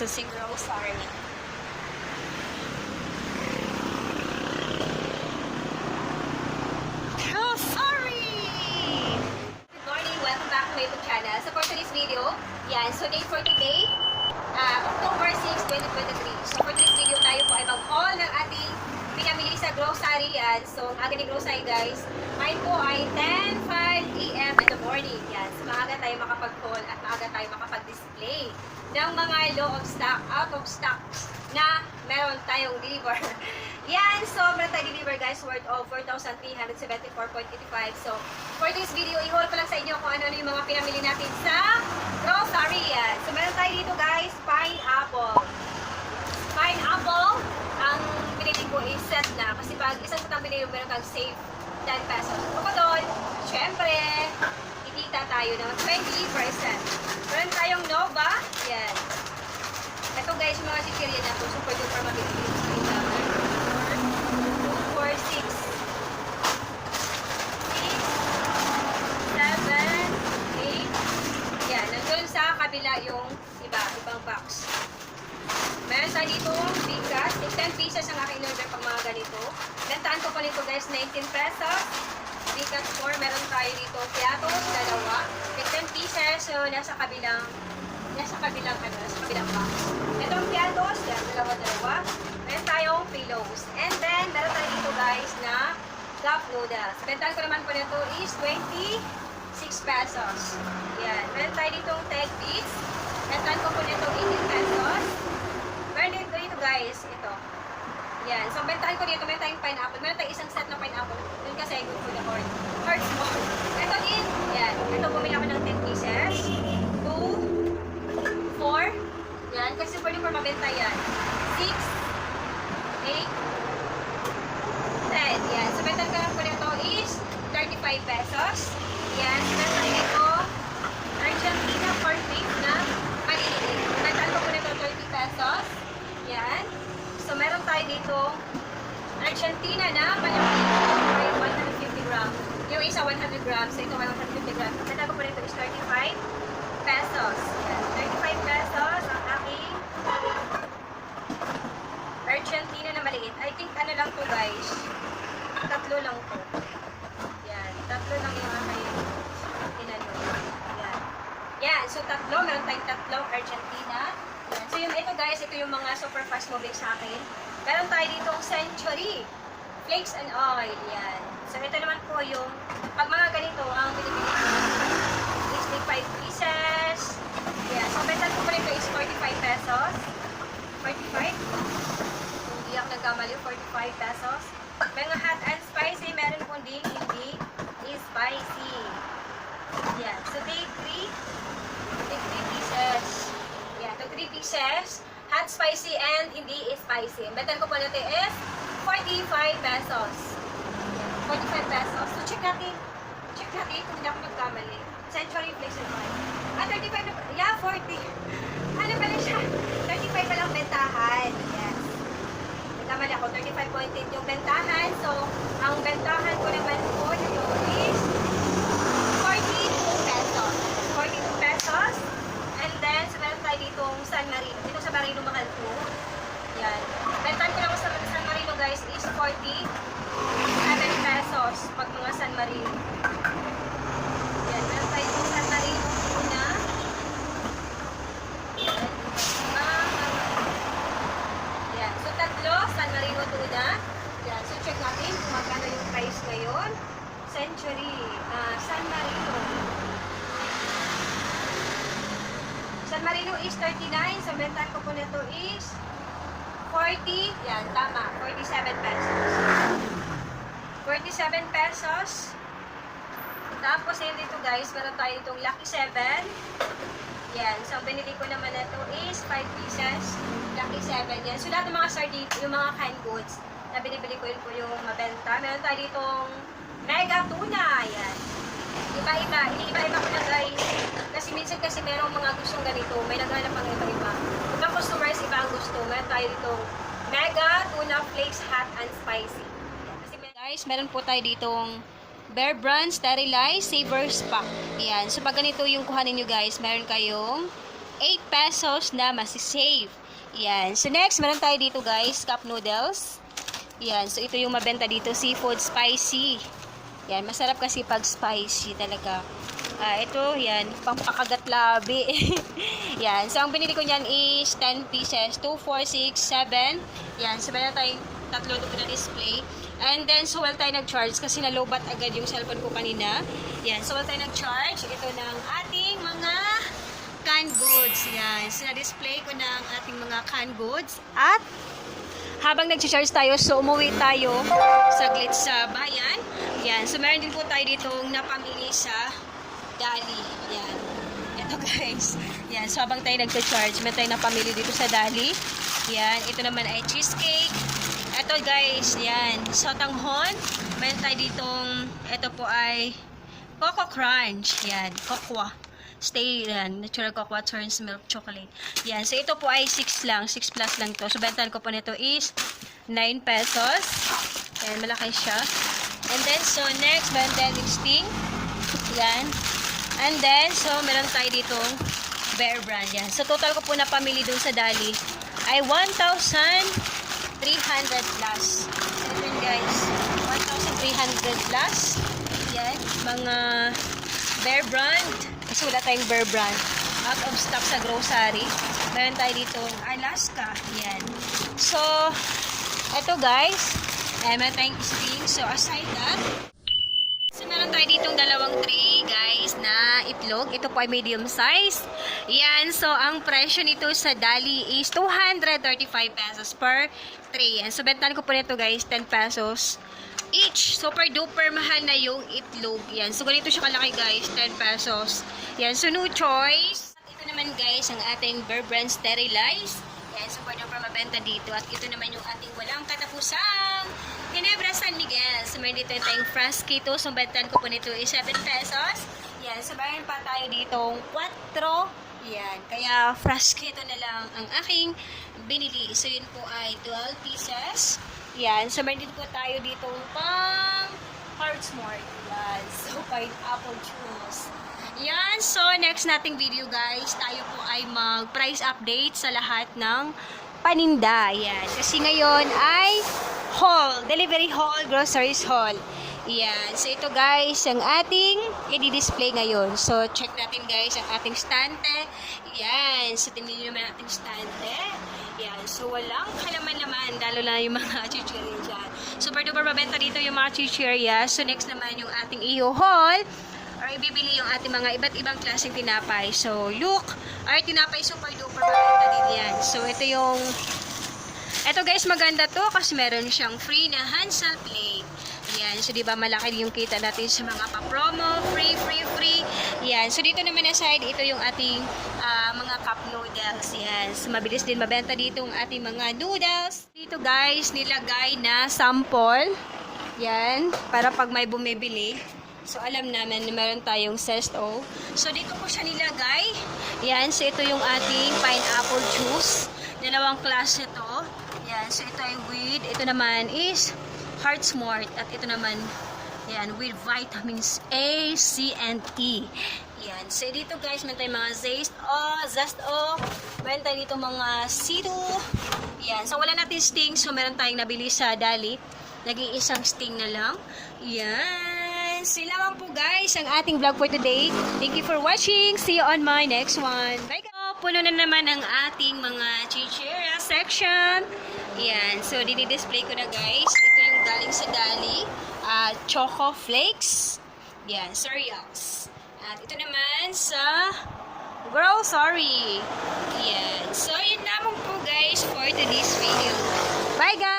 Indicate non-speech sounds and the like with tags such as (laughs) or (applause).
sa Sing Rosary. Sorry! Good morning! Welcome back to my channel. So for today's video, yan, so date for today, ah, October 6, 2023. So for today's video, tayo po ay mag-haul ng ating pinamili sa grocery. Yan. So, ang ating grocery guys, mine po ay 10.05 a.m. in the morning. Yan. So, maaga tayo makapag-haul at maaga tayo makapag-display ng mga low of stock, out of stocks na meron tayong deliver. (laughs) Yan, so meron tayong deliver guys worth of 4,374.85. So, for this video, i-haul ko lang sa inyo kung ano-ano yung mga pinamili natin sa grocery. Yan. So, meron tayo dito guys, pineapple. Pineapple, ang binili ko is set pag isang satang binili mo, meron kang save 10 pesos. Bukod doon, syempre, itita tayo ng 20%. Meron tayong Nova. Yan. Ito guys, yung mga chichirya na to, super duper mabili dito sa Indaman. 2, 4, 6, 6, 7, 8. Yan, nandun sa kabila yung iba, ibang box. Meron tayo dito bigas. Yung 10 pieces ang aking order pag mga ganito. Bentahan ko po nito guys, 19 pesos. 4, meron tayo dito piatos, dalawa. Yung 10 pieces, so nasa kabilang nasa kabilang ano, nasa kabilang box. Itong piatos, yan, dalawa, dalawa. Meron tayong pillows. And then, meron tayo dito guys na cup noodles. Bentahan ko naman po nito is 26 pesos. Yan. Meron tayo ditong 10 bits. Bentahan ko po nito 18 pesos. Meron dito guys, ito. Yan. So, bentahan ko dito, meron tayong pineapple. Meron tayong isang set na pineapple. Yun kasi good for the heart. Heart small. Ito din. Yan. Ito, bumili ako ng 10 pieces. 2, 4. Yan. Kasi pwede for mabenta yan. 6, 8, 10. Yan. So, bentahan ko lang po nito is 35 pesos. Yan. Meron tayo dito Argentina corn beef na maliliit. Bentahan ko po nito 30 pesos. Yan. So, meron tayo dito Argentina na malaki ay 150 grams. Yung isa 100 grams, so ito 150 grams. Bentahan ko po nito is 35 pesos. Yan. 35 pesos ang aking Argentina na maliit. I think ano lang to guys. Tatlo lang to. Yan. Tatlo lang yung aking inano. Yan. Yan. So, tatlo. Meron tayong tatlong Argentina. Yan. So, yung ito guys, ito yung mga super fast moving sa akin. Meron tayo ditong Century. Flakes and oil. Yan. So, ito naman po yung, pag mga ganito, ang binibili ko is may 5 pieces. Yan. So, betal ko pa rin is 45 pesos. 45. Hindi ako nagkamali, 45 pesos. Mga hot and spicy, meron po din hindi is spicy. Yan. So, take 3. Take 3 pieces. Yan. So, 3 pieces. Hot, spicy, and hindi spicy. Ang betal ko po natin is 45 pesos. Yan. 45 pesos. So, check natin. Check natin kung hindi ako nagkamali. Century and Oil. Ah, 35 na Yeah, 40. Ano pala siya? 35 pa lang bentahan. Yes. Nagkamali ako. 35.8 yung bentahan. So, ang bentahan ko naman po nito is 42 pesos. 42 pesos. And then, so meron tayo ditong San Marino. Dito sa Marino mahal po. Yan. Bentahan ko naman sa San Marino guys is 40 7 pesos pag mga San Marino. Yan. Meron tayo ditong San Marino una. Yan. Ah, yan. So, tatlo, San Marino tuna. Yan. So, check natin kung magkano yung price ngayon. Century. ah, San Marino. San Marino is 39. So, bentahan ko po nito is 40. Yan, tama. 47 pesos. 47 pesos. Tapos, yun dito guys, meron tayo itong Lucky 7. Yan. So, binili ko naman na ito is 5 pieces. Lucky 7. Yan. So, lahat ng mga sardine, yung mga canned goods na binibili ko yun po yung mabenta. Meron tayo ditong mega tuna. Yan. Iba-iba. Iba-iba ko na guys. Kasi minsan kasi merong mga gustong ganito. May naghanap ang iba-iba. Ibang customers, iba ang gusto. Meron tayo ditong mega tuna flakes hot and spicy. Kasi may- guys, meron po tayo ditong Bear Brand Sterilized Savers Pack. Yan. So, pag ganito yung kuhanin nyo guys, meron kayong 8 pesos na masisave. Yan. So next, meron tayo dito guys, cup noodles. Yan. So ito yung mabenta dito, seafood spicy. Yan. Masarap kasi pag spicy talaga. Ah, ito, yan, pampakagat labi. (laughs) yan. So, ang binili ko niyan is 10 pieces. 2, 4, 6, 7. Yan. So, meron tayong tatlo na display. And then, so, well tayo nag-charge kasi nalobat agad yung cellphone ko kanina. Yan. So, well tayo nag-charge. Ito ng ating mga canned goods. Yan. So, na-display ko ng ating mga canned goods. At, habang nag-charge tayo, so umuwi tayo saglit sa bayan. Yan. So, meron din po tayo ditong napamili sa Dali. Yan. Ito guys. Yan. So, habang tayo nag-charge, meron tayo napamili dito sa Dali. Yan. Ito naman ay cheesecake. Ito guys. Yan. So, tanghon. Meron tayo ditong, ito po ay Coco Crunch. Yan. Cocoa. Stay yan. Natural cocoa turns milk chocolate. Yan. So, ito po ay 6 lang. 6 plus lang to. So, bentahan ko po nito is 9 pesos. Yan. Malaki siya. And then, so, next, meron tayong sting. Yan. And then, so, meron tayo ditong Bear Brand. Yan. So, total ko po na pamili dun sa Dali ay 1,300 plus. Ito yun, guys. 1,300 plus. Yan. Mga Bear Brand. Kasi wala tayong Bear Brand. Out of stock sa grocery. Meron tayo ditong Alaska. Yan. So, eto guys. Meron tayong sting. So, aside that, So, meron tayo ditong dalawang tray, guys, na itlog. Ito po ay medium size. Yan. So, ang presyo nito sa Dali is 235 pesos per tray. Yan. So, bentahan ko po nito, guys, 10 pesos each. Super duper mahal na yung itlog. Yan. So, ganito siya kalaki, guys. 10 pesos. Yan. So, no choice. At ito naman, guys, ang ating Bear Brand Sterilize. Yan. Super duper mabenta dito. At ito naman yung ating walang katapusang Ginebra San Miguel. So, meron dito tayong fraskito. So, bentan ko po nito is 7 pesos. Yan. So, meron pa tayo ditong 4. Yan. Kaya, fraskito na lang ang aking binili. So, yun po ay 12 pieces. Yan. So, meron din po tayo ditong pang Heart Smart. Yan. So, pineapple juice. Yan. So, next nating video guys, tayo po ay mag-price update sa lahat ng paninda. Yan. Kasi ngayon ay haul. Delivery haul, groceries haul. Yan. So, ito guys, ang ating i-display ngayon. So, check natin guys ang ating stante. Yan. So, tingnan nyo naman ating stante. Yan. So, walang kalaman naman. Lalo na yung mga (laughs) chichirya dyan. Super duper mabenta dito yung mga chichirya. So, next naman yung ating iyo haul or ibibili yung ating mga iba't ibang klaseng tinapay. So, look, ay tinapay super duper mabenta din yan. So, ito yung ito guys, maganda to kasi meron siyang free na Hansel plate. Yan. So, di ba malaki yung kita natin sa mga pa-promo. Free, free, free. Yan. So, dito naman na side, ito yung ating ah, mga cup noodles. Yan. So, mabilis din mabenta dito yung ating mga noodles. Dito guys, nilagay na sample. Yan. Para pag may bumibili. So, alam namin na meron tayong sesto. So, dito ko siya nilagay. Yan. So, ito yung ating pineapple juice. Dalawang klase to. Yan. So, ito ay with. Ito naman is Heart Smart. At ito naman, yan, with vitamins A, C, and E. Yan. So, dito guys, meron tayong mga Zest O, Zest O. Meron tayo dito mga Situ. Yan. So, wala natin sting. So, meron tayong nabili sa Dali. Naging isang sting na lang. Yan. Sila lang po guys ang ating vlog for today. Thank you for watching. See you on my next one. Bye guys! Puno na naman ang ating mga chichira section. Yan. So, dinidisplay ko na guys. Ito yung galing sa Dali. Uh, Choco Flakes. Yan. Cereals. At ito naman sa grocery. Yan. So, yun lamang po guys for today's video. Bye guys!